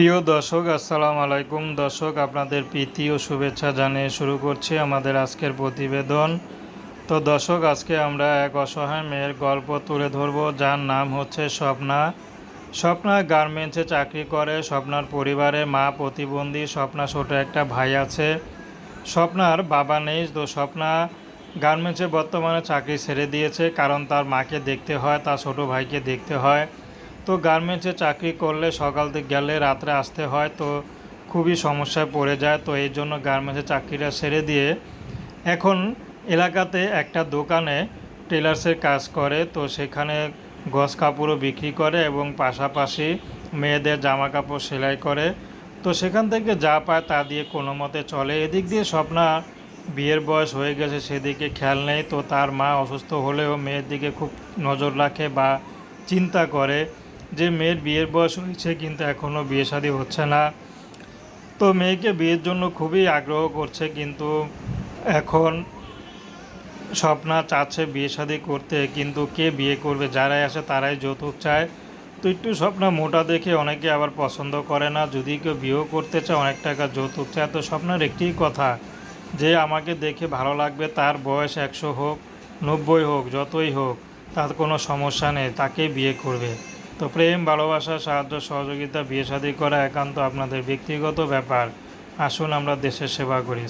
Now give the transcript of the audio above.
প্রিয় দর্শক, আসসালামু আলাইকুম। দর্শক, আপনাদের প্রীতি ও শুভেচ্ছা জানিয়ে শুরু করছি আমাদের আজকের প্রতিবেদন। তো দর্শক, আজকে আমরা এক অসহায় মেয়ের গল্প তুলে ধরব, যার নাম হচ্ছে স্বপ্না। স্বপ্না গার্মেন্টসে চাকরি করে, স্বপ্নার পরিবারে মা প্রতিবন্ধী, স্বপ্না ছোট একটা ভাই আছে। স্বপ্নার বাবা নেই, তো স্বপ্না গার্মেন্টসে বর্তমানে চাকরি ছেড়ে দিয়েছে, কারণ তার মাকে দেখতে হয়, তার ছোট ভাইকে দেখতে হয়। তো গার্মেন্টসে চাকরি করলে সকাল থেকে গেলে রাত্রে আসতে হয়, তো খুবই সমস্যায় পড়ে যায়, তো এই জন্য গার্মেন্টসে চাকরিটা ছেড়ে দিয়ে এখন এলাকাতে একটা দোকানে টেলার্সের কাজ করে, তো সেখানে গস কাপড়ও বিক্রি করে এবং পাশাপাশি মেয়েদের জামা কাপড় সেলাই করে। তো সেখান থেকে যা পায় তা দিয়ে কোনো মতে চলে। এদিক দিয়ে স্বপ্না বিয়ের বয়স হয়ে গেছে, সেদিকে খেয়াল নেই, তো তার মা অসুস্থ হলেও মেয়ের দিকে খুব নজর রাখে বা চিন্তা করে। যে মেয়ের বিয়ের বয়স হয়েছে কিন্তু এখনও বিয়ে শাদী হচ্ছে না। তো মেয়েকে বিয়ের জন্য খুবই আগ্রহ করছে কিন্তু এখন স্বপ্না চাচ্ছে বিয়ে শাদী করতে, কিন্তু কে বিয়ে করবে, যারাই আসে তারাই যৌতুক চায়। তো একটু স্বপ্না মোটা দেখে অনেকে আবার পছন্দ করে না, যদি কেউ বিয়েও করতে চায়, অনেক টাকা যৌতুক চায়। তো স্বপ্নার একটিই কথা, যে আমাকে দেখে ভালো লাগবে, তার বয়স একশো হোক, নব্বই হোক, যতই হোক, তার কোনো সমস্যা নেই তাকেই বিয়ে করবে। তো প্রেম, ভালোবাসা, সাহায্য, সহযোগিতা, বিয়ে শাদী করা একান্ত আপনাদের ব্যক্তিগত ব্যাপার। আসুন আমরা দেশের সেবা করি।